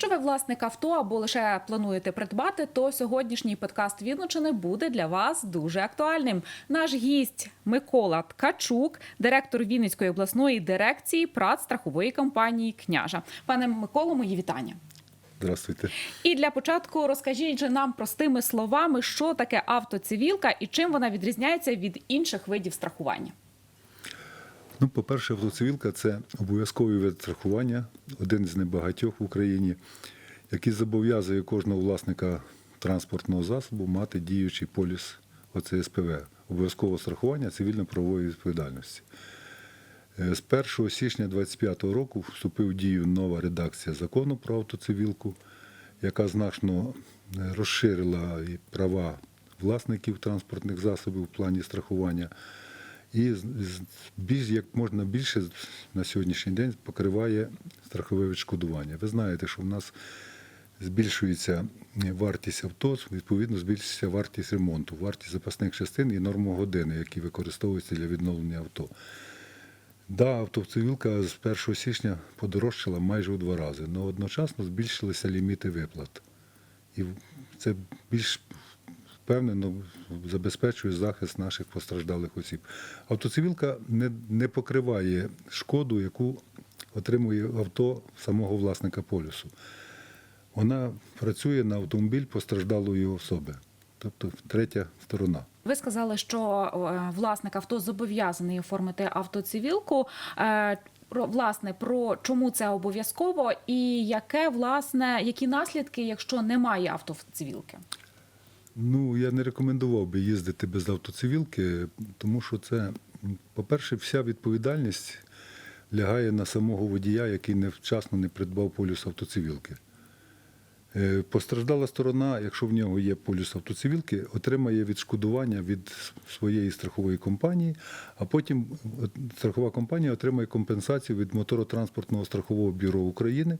Якщо ви власник авто або лише плануєте придбати, то сьогоднішній подкаст Вінничини буде для вас дуже актуальним. Наш гість Микола Ткачук, директор Вінницької обласної дирекції прат страхової компанії Княжа. Пане Миколо, мої вітання. Здравствуйте. І для початку розкажіть же нам простими словами, що таке автоцивілка і чим вона відрізняється від інших видів страхування. Ну, по-перше, автоцивілка це обов'язковий вид страхування, один з небагатьох в Україні, який зобов'язує кожного власника транспортного засобу мати діючий поліс ОЦСПВ, обов'язкове страхування цивільно-правової відповідальності. Е, З 1 січня 2025 року вступив в дію нова редакція закону про автоцивілку, яка значно е, розширила і права власників транспортних засобів в плані страхування. І більш як можна більше на сьогоднішній день покриває страхове відшкодування. Ви знаєте, що в нас збільшується вартість авто, відповідно збільшується вартість ремонту, вартість запасних частин і нормогодини, які використовуються для відновлення авто. Да, автоцивілка з 1 січня подорожчала майже у два рази, але одночасно збільшилися ліміти виплат. І це більш впевнено забезпечує захист наших постраждалих осіб. Автоцивілка не, не покриває шкоду, яку отримує авто самого власника полюсу. Вона працює на автомобіль постраждалої особи, тобто третя сторона. Ви сказали, що е, власник авто зобов'язаний оформити автоцивілку. Е, власне про чому це обов'язково, і яке власне які наслідки, якщо немає автоцивілки? Ну, я не рекомендував би їздити без автоцивілки, тому що це, по-перше, вся відповідальність лягає на самого водія, який невчасно не придбав полюс автоцивілки. Е, Постраждала сторона, якщо в нього є полюс автоцивілки, отримає відшкодування від своєї страхової компанії, а потім страхова компанія отримає компенсацію від моторотранспортного страхового бюро України,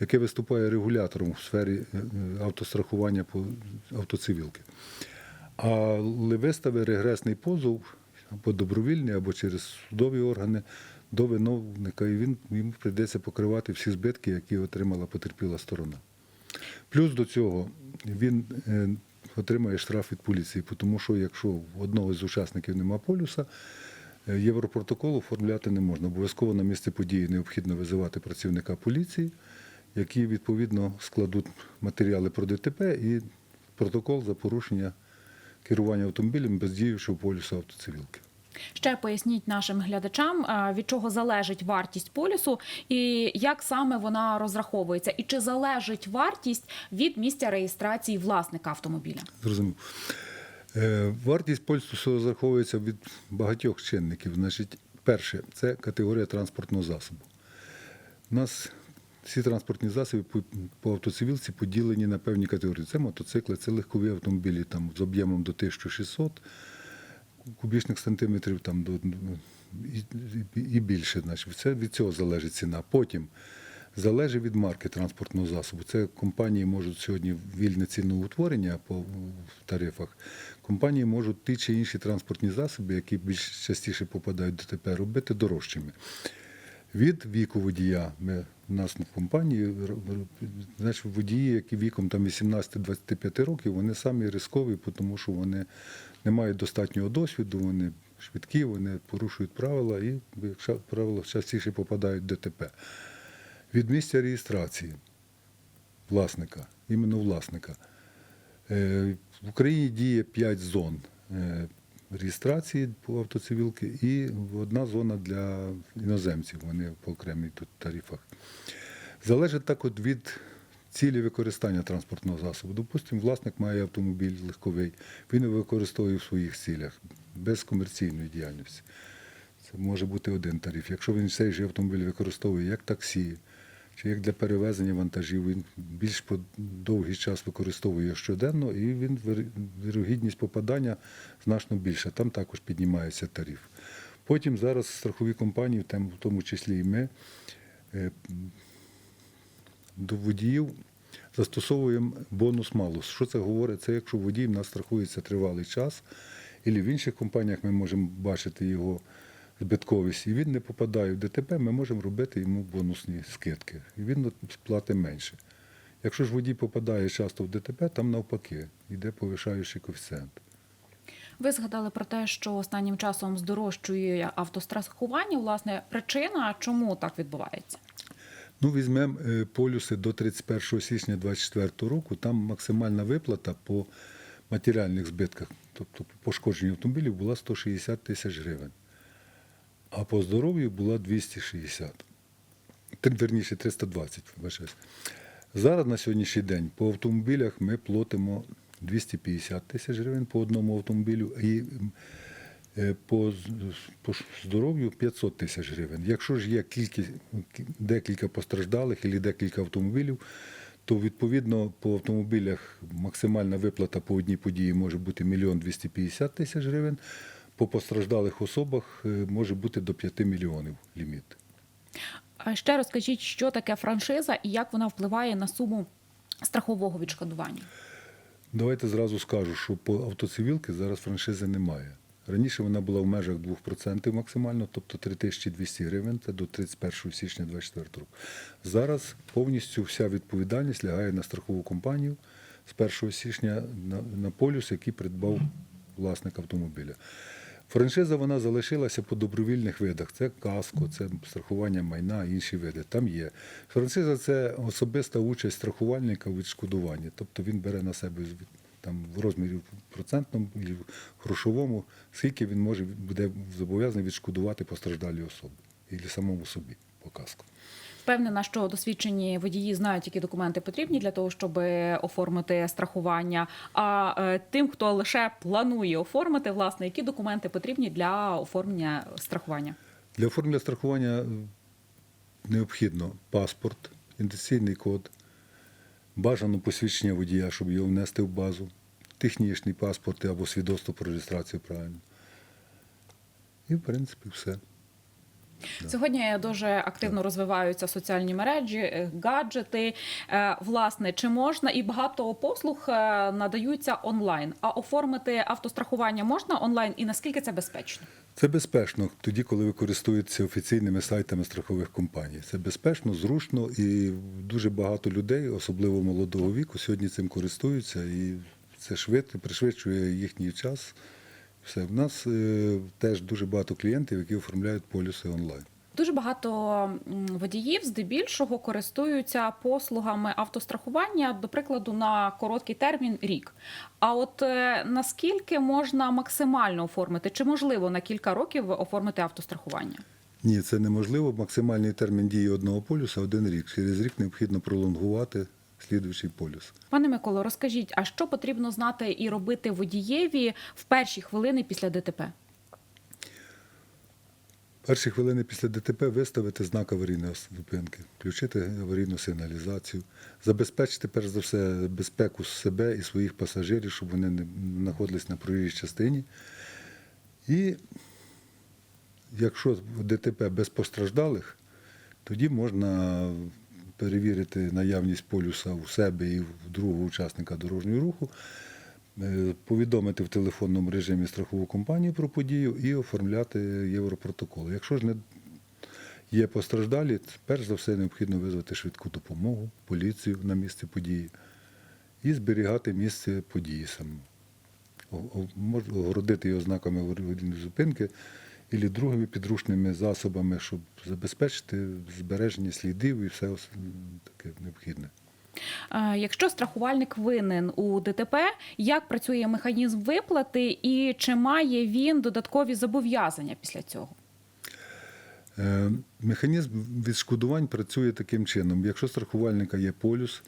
яке виступає регулятором в сфері е, е, автострахування по автоцивілки. Але виставить регресний позов або добровільний, або через судові органи до виновника, і він йому прийдеться покривати всі збитки, які отримала потерпіла сторона. Плюс до цього він е, отримає штраф від поліції, тому що якщо в одного з учасників нема полюса, е, європротокол оформляти не можна. Обов'язково на місце події необхідно визивати працівника поліції, які відповідно складуть матеріали про ДТП і протокол за порушення керування автомобілем без діючого полюсу автоцивілки. Ще поясніть нашим глядачам, е, від чого залежить вартість полісу, і як саме вона розраховується, і чи залежить вартість від місця реєстрації власника автомобіля? Зрозумів. Е, Вартість полісу розраховується від багатьох чинників. Значить, перше, це категорія транспортного засобу. У нас всі транспортні засоби по- автоцивілці поділені на певні категорії. Це мотоцикли, це легкові автомобілі там, з об'ємом до 1600 кубічних сантиметрів там, до, і, і, і більше. Значить. Це від цього залежить ціна. Потім залежить від марки транспортного засобу. Це компанії можуть сьогодні вільне ціноутворення по тарифах. Компанії можуть ті чи інші транспортні засоби, які більш частіше попадають до ДТП, робити дорожчими. Від віку водія ми у нас в компанії значить, водії, які віком там 18-25 років, вони самі рискові, тому що вони не мають достатнього досвіду, вони швидкі, вони порушують правила і, як правило, частіше попадають в ДТП. Від місця реєстрації власника, іменно власника. Е, В Україні діє 5 зон е, реєстрації по автоцивілки і одна зона для іноземців, вони по окремій тут тарифах. Залежить так от від цілі використання транспортного засобу. Допустимо, власник має автомобіль легковий, він його використовує в своїх цілях, без комерційної діяльності. Це може бути один тариф. Якщо він цей же автомобіль використовує як таксі, чи як для перевезення вантажів, він більш довгий час використовує щоденно, і він вірогідність попадання значно більша. Там також піднімається тариф. Потім зараз страхові компанії, в тому числі і ми, е, до водіїв застосовуємо бонус малус. Що це говорить? Це якщо водій в нас страхується тривалий час, і в інших компаніях ми можемо бачити його збитковість, і він не попадає в ДТП, ми можемо робити йому бонусні скидки. І він платить менше. Якщо ж водій попадає часто в ДТП, там навпаки, йде повишаючий коефіцієнт. Ви згадали про те, що останнім часом здорожчує автострахування. Власне, причина, чому так відбувається? Ну, візьмемо е, полюси до 31 січня 2024 року. Там максимальна виплата по матеріальних збитках, тобто по автомобілів, була 160 тисяч гривень. А по здоров'ю була 260. Верніше, 320. вибачаюсь. Зараз на сьогоднішній день по автомобілях ми платимо 250 тисяч гривень по одному автомобілю і по, по здоров'ю 500 тисяч гривень. Якщо ж є кількість, декілька постраждалих або декілька автомобілів, то відповідно по автомобілях максимальна виплата по одній події може бути 1 250 тисяч гривень, по постраждалих особах е, може бути до 5 мільйонів ліміт. А ще розкажіть, що таке франшиза і як вона впливає на суму страхового відшкодування. Давайте зразу скажу, що по автоцивілки зараз франшизи немає. Раніше вона була в межах 2% максимально, тобто 3200 гривень, це до 31 січня 2024 року. Зараз повністю вся відповідальність лягає на страхову компанію з 1 січня на, полюс, який придбав власник автомобіля. Франшиза вона залишилася по добровільних видах. Це каско, це страхування майна, інші види. Там є. Франшиза це особиста участь страхувальника у відшкодуванні. Тобто він бере на себе там, в розмірі процентному і грошовому, скільки він може буде зобов'язаний відшкодувати постраждалій особі і самому собі по каску. Впевнена, що досвідчені водії знають, які документи потрібні для того, щоб оформити страхування. А е, тим, хто лише планує оформити, власне, які документи потрібні для оформлення страхування. Для оформлення страхування е, необхідно паспорт, ідентифікаційний код, бажано посвідчення водія, щоб його внести в базу, технічний паспорт або свідоцтво про реєстрацію правильно. І, в принципі, все. Сьогодні дуже активно розвиваються соціальні мережі, е, гаджети. Е, Власне, чи можна і багато послуг е, надаються онлайн? А оформити автострахування можна онлайн і наскільки це безпечно? Це безпечно тоді, коли ви користуєтеся офіційними сайтами страхових компаній. Це безпечно, зручно і дуже багато людей, особливо молодого віку, сьогодні цим користуються, і це швидко пришвидшує їхній час. Все. В нас е, теж дуже багато клієнтів, які оформляють полюси онлайн. Дуже багато водіїв здебільшого користуються послугами автострахування, до прикладу, на короткий термін рік. А от е, наскільки можна максимально оформити? Чи можливо на кілька років оформити автострахування? Ні, це неможливо. Максимальний термін дії одного полюса один рік. Через рік необхідно пролонгувати слідуючий полюс. Пане Миколо, розкажіть, а що потрібно знати і робити водієві в перші хвилини після ДТП? Перші хвилини після ДТП виставити знак аварійної зупинки, включити аварійну сигналізацію, забезпечити перш за все безпеку себе і своїх пасажирів, щоб вони не знаходились на проїжджій частині. І якщо ДТП без постраждалих, тоді можна перевірити наявність полюса у себе і в другого учасника дорожнього руху, е, повідомити в телефонному режимі страхову компанію про подію і оформляти європротокол. Якщо ж не є постраждалі, перш за все необхідно визвати швидку допомогу, поліцію на місце події і зберігати місце події саме. Огородити його знаками зупинки і другими підручними засобами, щоб забезпечити збереження слідів і все таке необхідне. Якщо страхувальник винен у ДТП, як працює механізм виплати і чи має він додаткові зобов'язання після цього? Е, Механізм відшкодувань працює таким чином. Якщо страхувальника є полюс,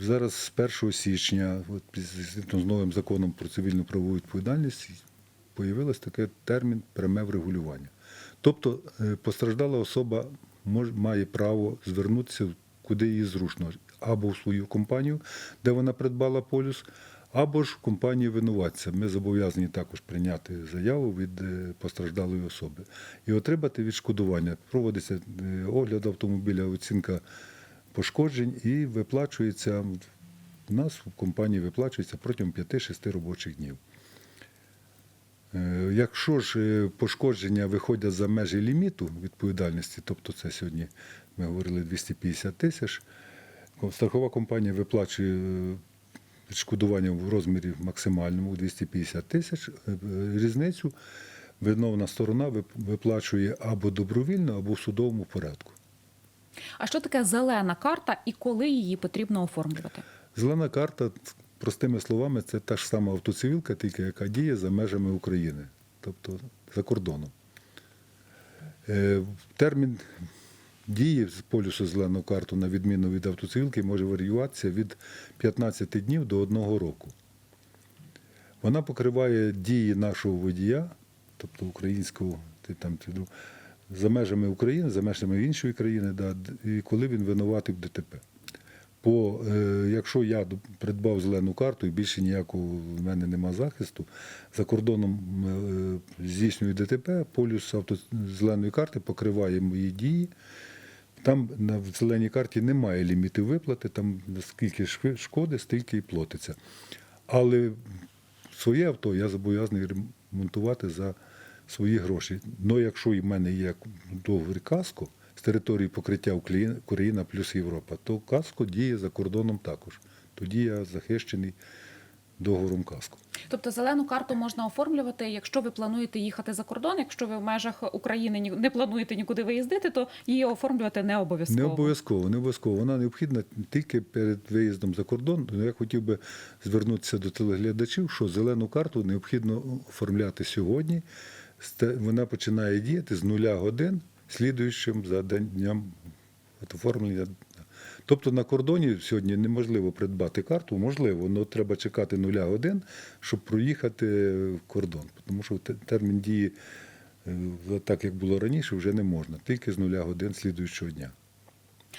зараз з 1 січня, от, згідно з новим законом про цивільну правову відповідальність, появилось такий термін пряме врегулювання. Тобто е, постраждала особа має право звернутися куди їй зручно, або в свою компанію, де вона придбала полюс, або ж в компанію винуватця. Ми зобов'язані також прийняти заяву від е, постраждалої особи і отримати відшкодування. Проводиться е, огляд автомобіля, оцінка пошкоджень і виплачується в нас в компанії виплачується протягом 5-6 робочих днів. Е, Якщо ж е, пошкодження виходять за межі ліміту відповідальності, тобто це сьогодні ми говорили 250 тисяч, страхова компанія виплачує е, відшкодування в розмірі максимальному 250 тисяч. Різницю виновна сторона виплачує або добровільно, або в судовому порядку. А що таке зелена карта і коли її потрібно оформлювати? Зелена карта, простими словами, це та ж сама автоцивілка, тільки яка діє за межами України, тобто за кордоном. Е, Термін дії з полюсу зелену карту, на відміну від автоцивілки, може варіюватися від 15 днів до 1 року. Вона покриває дії нашого водія, тобто українського, там, ти, за межами України, за межами іншої країни, да, і коли він винуватий в ДТП. По, е, якщо я придбав зелену карту і більше ніякого в мене нема захисту, за кордоном е, здійснюю ДТП, полюс авто, зеленої карти покриває мої дії. Там на зеленій карті немає лімітів виплати, там скільки шкоди, стільки і платиться. Але своє авто я зобов'язаний ремонтувати за свої гроші. Ну, якщо в мене є договір каско з території покриття Україна- плюс Європа, то каско діє за кордоном також. Тоді я захищений договором каско. Тобто зелену карту можна оформлювати, якщо ви плануєте їхати за кордон. Якщо ви в межах України не плануєте нікуди виїздити, то її оформлювати не обов'язково. Не обов'язково, не обов'язково. Вона необхідна тільки перед виїздом за кордон. Ну, Я хотів би звернутися до телеглядачів, що зелену карту необхідно оформляти сьогодні. Вона починає діяти з нуля годин, слідуючим за от оформлення. Тобто на кордоні сьогодні неможливо придбати карту, можливо, але треба чекати нуля годин, щоб проїхати кордон. Тому що термін дії, е, так як було раніше, вже не можна, тільки з нуля годин слідуючого дня.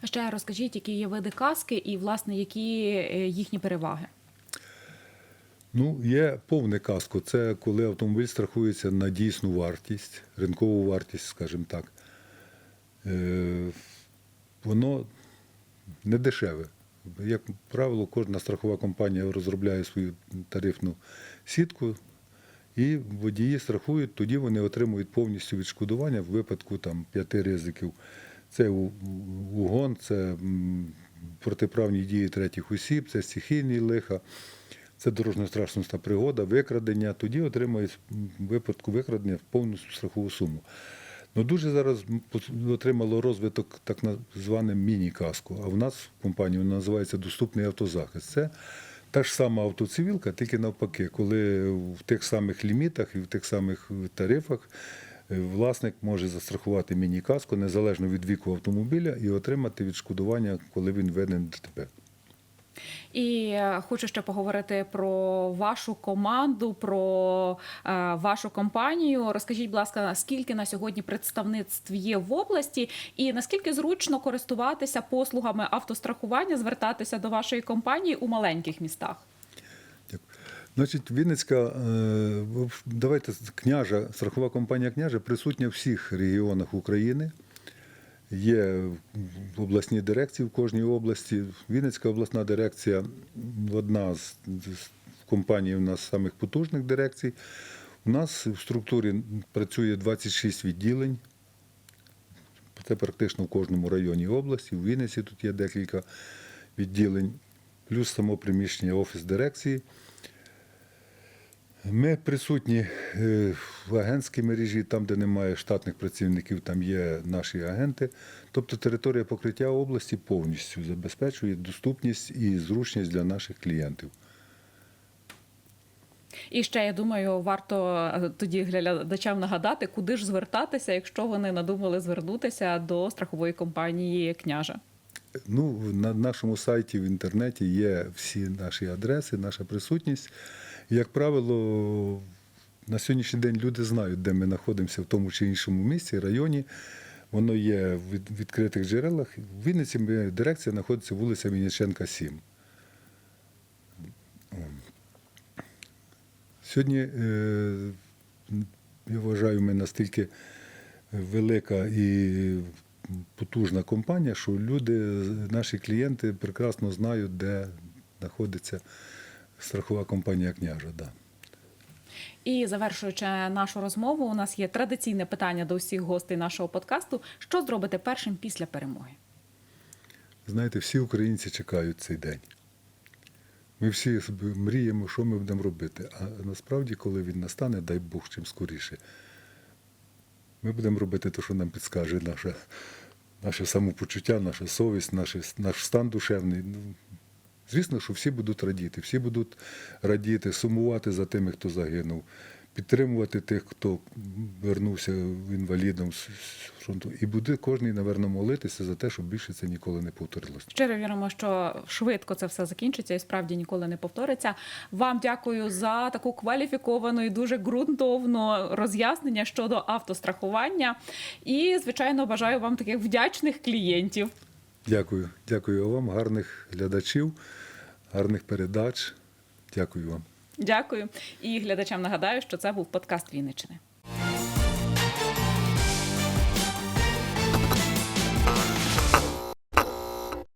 А ще розкажіть, які є види каски і власне які е, їхні переваги. Ну, є повне каско. Це коли автомобіль страхується на дійсну вартість, ринкову вартість, скажімо так. Е, воно не дешеве. Як правило, кожна страхова компанія розробляє свою тарифну сітку, і водії страхують, тоді вони отримують повністю відшкодування в випадку там, п'яти ризиків. Це угон, це протиправні дії третіх осіб, це стихійні лиха, це дорожньо-страшна пригода, викрадення. Тоді отримують в випадку викрадення повну страхову суму. Ну, дуже зараз отримало розвиток так зване міні-каско. А в нас в компанії воно називається доступний автозахист. Це та ж сама автоцивілка, тільки навпаки, коли в тих самих лімітах і в тих самих тарифах е, власник може застрахувати міні-каско незалежно від віку автомобіля і отримати відшкодування, коли він винен в ДТП. І е, хочу ще поговорити про вашу команду, про е, вашу компанію. Розкажіть, будь ласка, скільки на сьогодні представництв є в області, і наскільки зручно користуватися послугами автострахування, звертатися до вашої компанії у маленьких містах? Значить, Вінницька, е, давайте княжа, страхова компанія княжа присутня в всіх регіонах України. Є в обласній дирекції в кожній області. Вінницька обласна дирекція одна з, компаній у нас самих потужних дирекцій. У нас в структурі працює 26 відділень. Це практично в кожному районі області. В Вінниці тут є декілька відділень, плюс само приміщення офіс дирекції. Ми присутні е, в агентській мережі, там, де немає штатних працівників, там є наші агенти. Тобто територія покриття області повністю забезпечує доступність і зручність для наших клієнтів. І ще я думаю, варто е, тоді глядачам нагадати, куди ж звертатися, якщо вони надумали звернутися до страхової компанії княжа. Ну, на нашому сайті в інтернеті є всі наші адреси, наша присутність. Як правило, на сьогоднішній день люди знають, де ми знаходимося в тому чи іншому місці, районі. Воно є в відкритих джерелах. В Вінниці дирекція знаходиться вулиця Вінниченка, 7. Сьогодні, е, я вважаю, ми настільки велика і потужна компанія, що люди, наші клієнти прекрасно знають, де знаходиться страхова компанія княжа. Да. І завершуючи нашу розмову, у нас є традиційне питання до всіх гостей нашого подкасту: що зробите першим після перемоги? знаєте, всі українці чекають цей день. Ми всі мріємо, що ми будемо робити. А насправді, коли він настане, дай Бог чим скоріше, ми будемо робити те, що нам підскаже наше, наше самопочуття, наша совість, наше, наш стан душевний. Звісно, що всі будуть радіти, всі будуть радіти, сумувати за тими, хто загинув, підтримувати тих, хто вернувся інвалідом з фронту. І буде кожен, напевно, молитися за те, щоб більше це ніколи не повторилося. Щиро віримо, що швидко це все закінчиться і справді ніколи не повториться. Вам дякую за таку кваліфіковану і дуже ґрунтовну роз'яснення щодо автострахування. І, звичайно, бажаю вам таких вдячних клієнтів. Дякую. Дякую вам, гарних глядачів, гарних передач. Дякую вам. Дякую. І глядачам нагадаю, що це був подкаст Вінничини.